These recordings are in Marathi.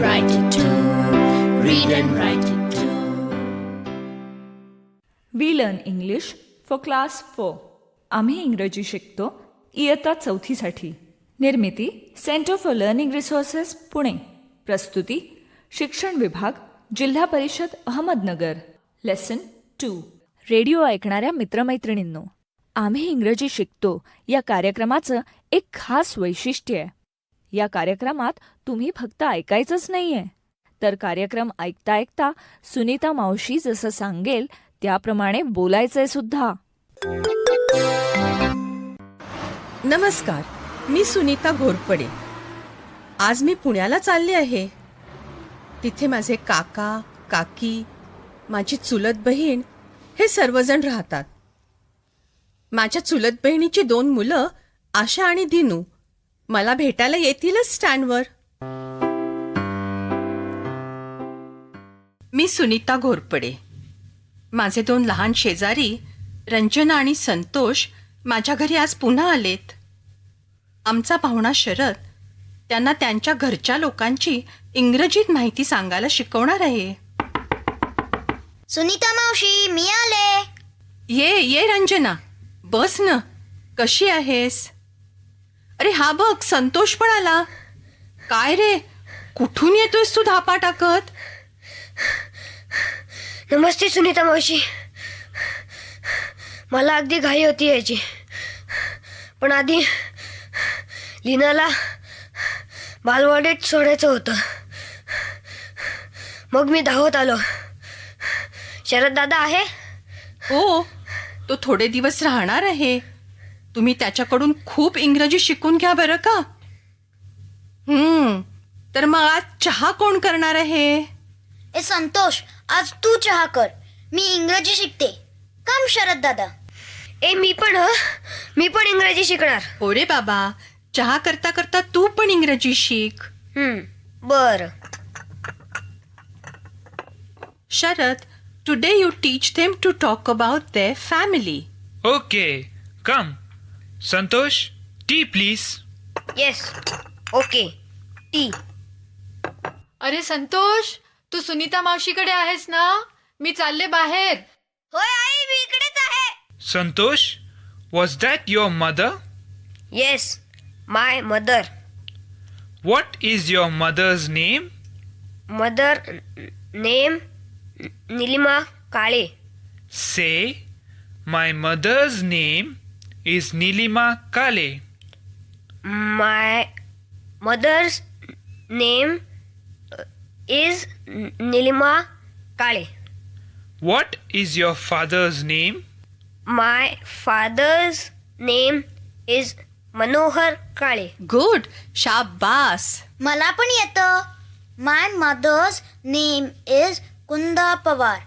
And write it too. Read and write it too. We learn English for class four आम्ही इंग्रजी शिकतो इयत्ता चौथीसाठी. निर्मिती centre for learning resources Pune. प्रस्तुती शिक्षण विभाग जिल्हा परिषद अहमदनगर. लेसन टू रेडिओ ऐकणाऱ्या मित्रमैत्रिणींनो आम्ही इंग्रजी शिकतो या कार्यक्रमाचं एक खास वैशिष्ट्य आहे. या कार्यक्रमात तुम्ही फक्त ऐकायचंच नाहीये. तर कार्यक्रम ऐकता ऐकता सुनीता मावशी जसं सांगेल त्याप्रमाणे बोलायचंय सुद्धा. नमस्कार मी सुनीता घोरपडे. आज मी पुण्याला चालले आहे. तिथे माझे काका काकी माझी चुलत बहीण हे सर्वजण राहतात. माझ्या चुलत बहिणीची दोन मुलं आशा आणि दिनू. मला भेटायला येतीलच स्टँडवर. मी सुनीता घोरपडे. माझे दोन लहान शेजारी रंजना आणि संतोष माझ्या घरी आज पुन्हा आलेत. आमचा पाहुणा शरद त्यांना त्यांच्या घरच्या लोकांची इंग्रजीत माहिती सांगायला शिकवणार आहे. सुनीता मावशी मी आले. ये ये रंजना. बस न. कशी आहेस? अरे हा बघ संतोष पण आला. काय रे? कुठून येतोयस तू धापा टाकत नमस्ते सुनीता मावशी. मला अगदी घाई होती याची पण आधी लीनाला बालवाडीत सोडायचं होतं. मग मी धावत आलो. शरद दादा आहे? हो. तो थोडे दिवस राहणार आहे. तुम्ही त्याच्याकडून खूप इंग्रजी शिकून घ्या बरं का? हम्म. तर मग आज चहा कोण करणार आहे? ए संतोष आज तू चहा कर. मी इंग्रजी शिकते. काम शरद दादा. ए मी पण हं. मी पण इंग्रजी शिकणार. ओरे बाबा. चहा करता करता तू पण इंग्रजी शिक. हम्म बर. Sharad today you teach them to talk about their family Okay, come. Santosh T please yes okay T अरे संतोष तू सुनीता मावशीकडे आहेस ना? मी चालले बाहेर. होय आई मी इकडेच आहे. Santosh was that your mother yes my mother what is your mother's name mother name Nilima Kale say my mother's name is Nilima Kale. My mother's name is Nilima Kale What is your father's name? My father's name is Manohar Kale good शाबास मला पण येतं my mother's name is Kunda Pawar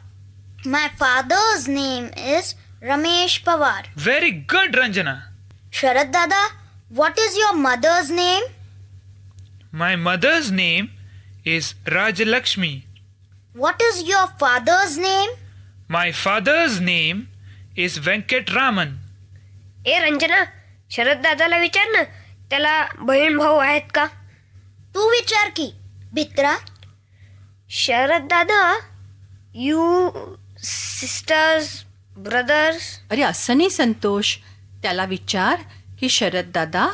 my father's name is Ramesh Pawar Very good, Ranjana. Sharad दादा what is your mother's name My mother's name is Rajalakshmi. What is your father's name My father's name is Venkatraman. ए रंजना शरद दादाला विचार ना त्याला बहीण भाऊ आहेत का तू विचार की भित्रा शरद दादा यू सिस्टर्स ब्रदर्स अरे असं नाही संतोष. त्याला विचार की शरद दादा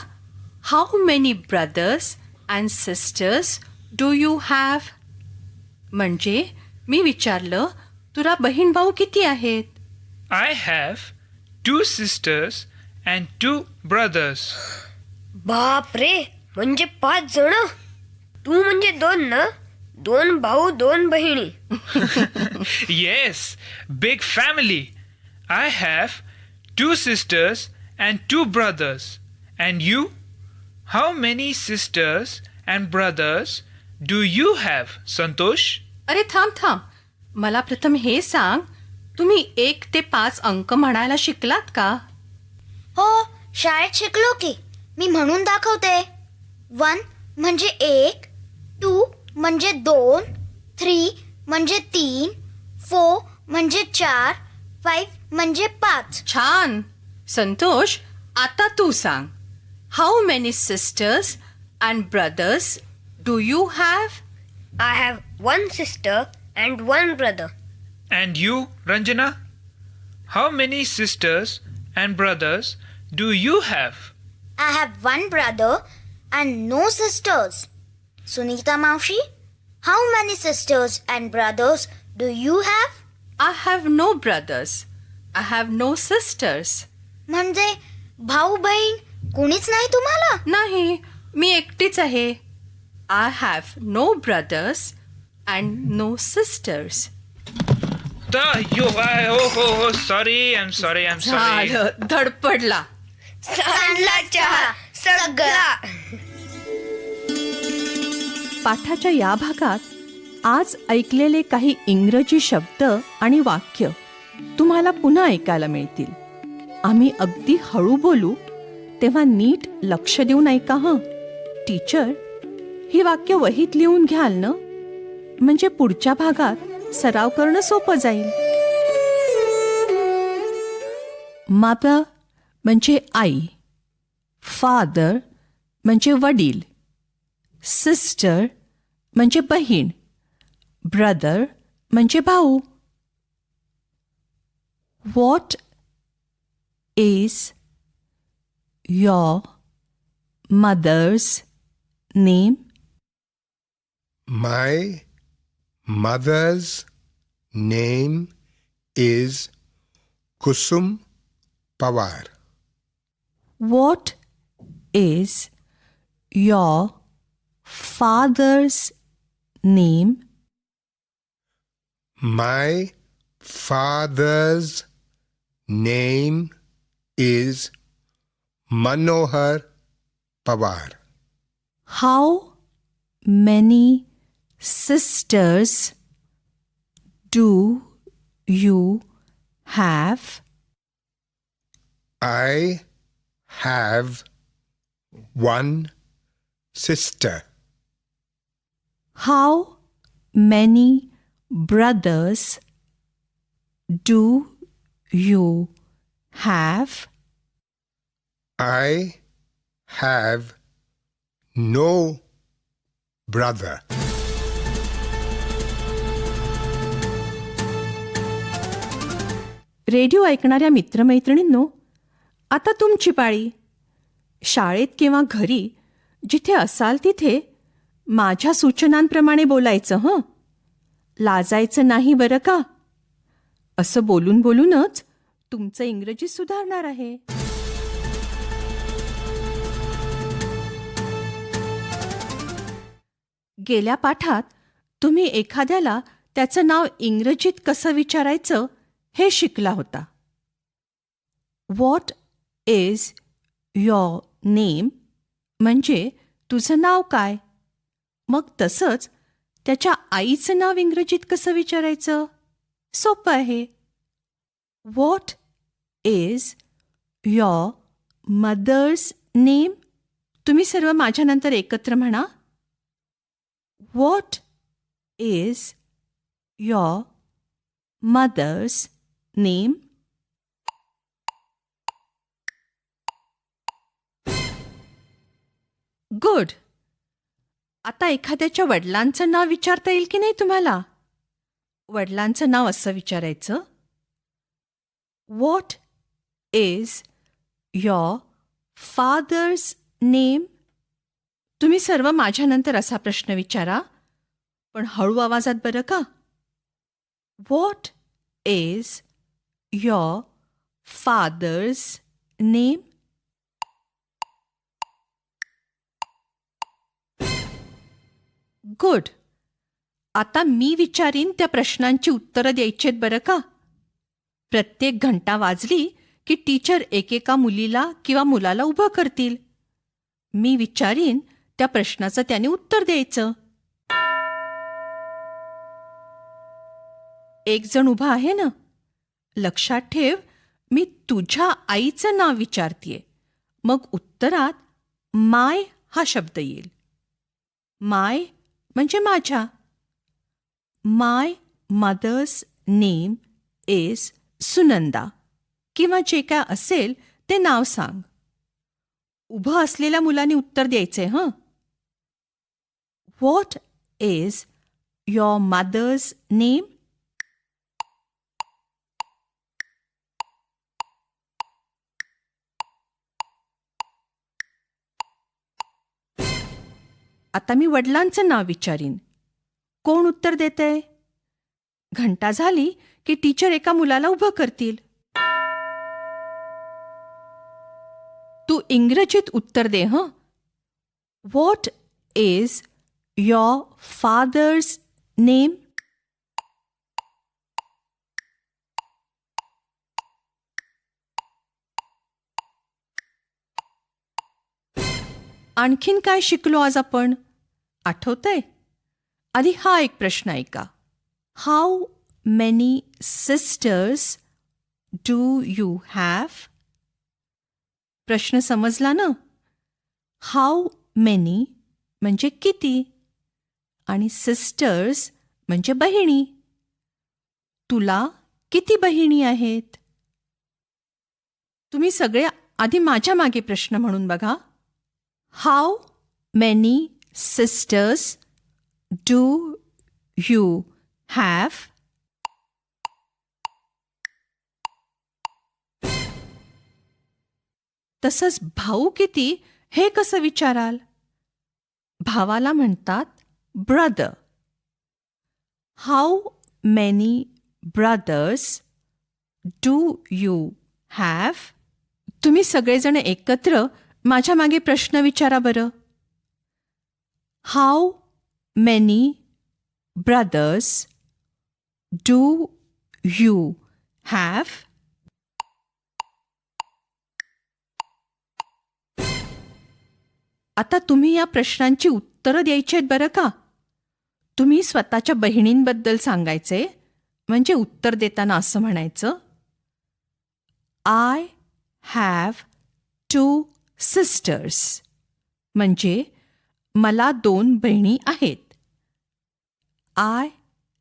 how many brothers and sisters do you have म्हणजे मी विचारलं तुला बहीण भाऊ किती आहेत? I have two sisters and two brothers. बाप रे म्हणजे पाच जण? तू म्हणजे दोन ना? दोन भाऊ दोन बहिणी. Yes, big family. I have two sisters and two brothers. And you? How many sisters and brothers do you have, Santosh? अरे थांब थांब मला प्रथम हे सांग तुम्ही एक ते पाच अंक म्हणायला शिकलात का हो शाळेत शिकलो की मी म्हणून दाखवते वन म्हणजे एक टू म्हणजे दोन थ्री म्हणजे तीन फोर म्हणजे चार फाईव्ह म्हणजे पाच छान संतोष आता तू सांग how many sisters and brothers do you have I have one sister and one brother. And you, Ranjana? How many sisters and brothers do you have? I have one brother and no sisters. Sunita Maushi, how many sisters and brothers do you have? I have no brothers I have no sisters म्हणजे भाऊ बहीण कोणीच नाही तुम्हाला? नाही मी एकटीच आहे. I have no brothers and no sisters The you I oh oh oh sorry I'm sorry I'm sorry. झालं. धडपडला. सांडला चहा सगळा. पाठाच्या या भागात आज ऐकलेले काही इंग्रजी शब्द आणि वाक्य. तुम्हाला पुन्हा ऐकायला मिळतील. आम्ही अगदी हळू बोलू तेव्हा नीट लक्ष देऊन ऐका हं. टीचर ही वाक्य वहीत लिहून घ्याल ना? म्हणजे पुढच्या भागात सराव करणं सोपं जाईल. माता म्हणजे आई. फादर म्हणजे वडील. सिस्टर म्हणजे बहीण. ब्रदर म्हणजे भाऊ. What is your mother's name? My mother's name is Kusum Pawar. What is your father's name? My father's name is Manohar Pawar. How many sisters do you have? I have one sister. How many brothers do you have? I have no brother. Radio ऐकणाऱ्या मित्रमैत्रिणींनो आता तुमची पाळी शाळेत किंवा घरी जिथे असाल तिथे माझ्या सूचनांप्रमाणे बोलायचं हं लाजायचं नाही बरं का असं बोलून बोलूनच तुमचं इंग्रजी सुधारणार आहे. गेल्या पाठात तुम्ही एखाद्याला त्याचं नाव इंग्रजीत कसं विचारायचं हे शिकला होता. व्हॉट इज युअर नेम म्हणजे तुझं नाव काय? मग तसंच त्याच्या आईचं नाव इंग्रजीत कसं विचारायचं? सोपं आहे. What is your mother's name तुम्ही सर्व माझ्यानंतर एकत्र म्हणा. What is your mother's name good आता एखाद्याच्या वडिलांचं नाव विचारता येईल की नाही तुम्हाला? वडिलांचं नाव असं विचारायचं. What is your father's name तुम्ही सर्व माझ्यानंतर असा प्रश्न विचारा. पण हळू आवाजात बरं का? What is your father's name good आता मी विचारीन त्या प्रश्नांची उत्तरं द्यायचेत बरं का? प्रत्येक घंटा वाजली की टीचर एकेका मुलीला किंवा मुलाला उभं करतील. मी विचारीन त्या प्रश्नाचं त्याने उत्तर द्यायचं. एक जण उभा आहे ना? लक्षात ठेव मी तुझ्या आईचं नाव विचारतीये. मग उत्तरात माय हा शब्द येईल. माय म्हणजे माझ्या. My mother's name is Sunanda किंवा जे काय असेल ते नाव सांग. उभं असलेल्या मुलाने उत्तर द्यायचंय हं? What is your mother's name आता मी वडिलांचं नाव विचारीन. कोण उत्तर देते घंटा झाली की टीचर एका मुलाला उभं करतील. तू इंग्रजीत उत्तर दे हं? What is your father's name आणखीन काय शिकलो आज आपण? आठवतंय? आधी हा एक प्रश्न ऐका. How many sisters do you have प्रश्न समजला ना? हाऊ मेनी म्हणजे किती? आणि सिस्टर्स म्हणजे बहिणी. तुला किती बहिणी आहेत? तुम्ही सगळे आधी माझ्या मागे प्रश्न म्हणून बघा. How many sisters do you have? तसंच भाऊ किती हे कसं विचाराल? भावाला म्हणतात brother how many brothers do you have तुम्ही सगळेजण एकत्र माझ्या मागे प्रश्न विचारा बरं. How many brothers do you have? आता तुम्ही या प्रश्नांची उत्तरं द्यायची आहेत बरं का? तुम्ही स्वतःच्या बहिणींबद्दल सांगायचे म्हणजे उत्तर देताना असं म्हणायचं आय हॅव टू सिस्टर्स म्हणजे मला दोन बहिणी आहेत. आय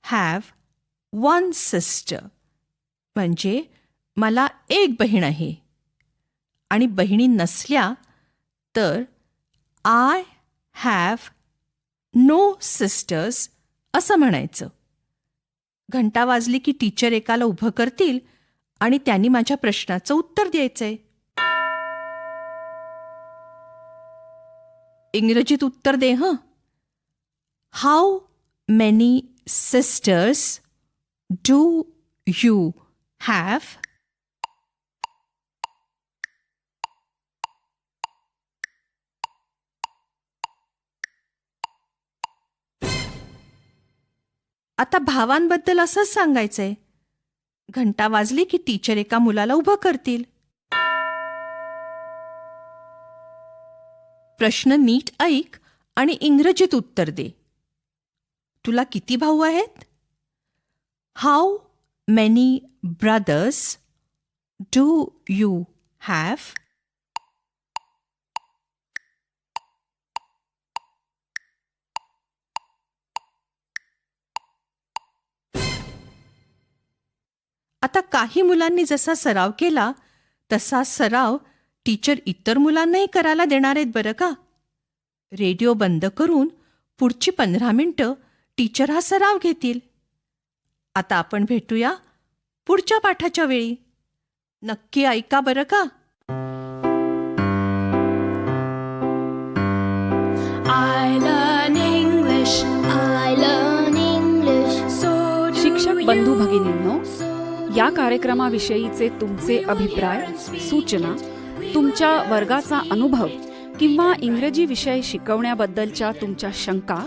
हॅव वन सिस्टर म्हणजे मला एक बहीण आहे. आणि बहिणी नसल्या तर आय हॅव नो सिस्टर्स असं म्हणायचं. घंटा वाजली की टीचर एकाला उभं करतील आणि त्यांनी माझ्या प्रश्नाचं उत्तर द्यायचंय. इंग्रजीत उत्तर दे हं. How many sisters do you have? आता भावांबद्दल असंच सांगायचंय. घंटा वाजली की टीचर एका मुलाला उभं करतील. प्रश्न नीट ऐक आणि इंग्रजीत उत्तर दे. तुला किती भाऊ आहेत? How many brothers do you have आता काही मुलांनी जसा सराव केला तसा सराव टीचर इतर मुलांनाही करायला देणार आहेत बरं का? रेडिओ बंद करून पुढची पंधरा मिनटं टीचर हा सराव घेतील. आता आपण भेटूया पुढच्या पाठाच्या वेळी. नक्की ऐका बरं का? शिक्षक बंधू. भगिनींनो या कार्यक्रमाविषयीचे तुमचे अभिप्राय सूचना तुमच्या वर्गाचा अनुभव किंवा इंग्रजी विषय शिकवण्याबद्दलच्या तुमच्या शंका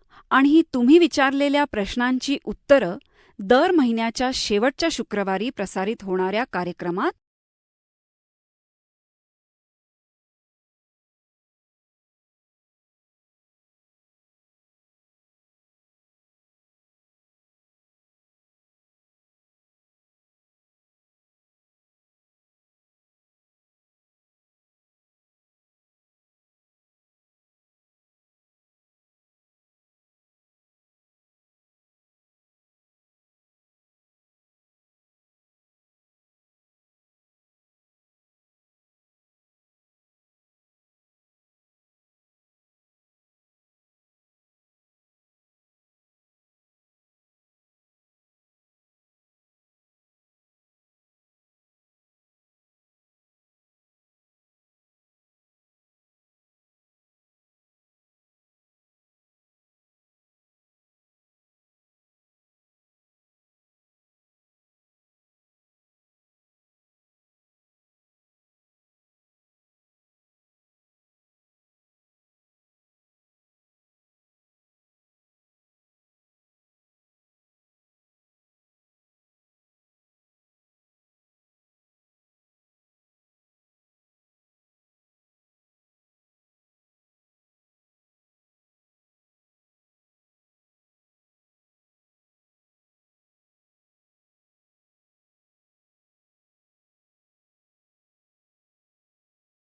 आणि तुम्ही विचारलेल्या प्रश्नांची उत्तरं दर महिन्याच्या शेवटच्या शुक्रवारी प्रसारित होणाऱ्या कार्यक्रमात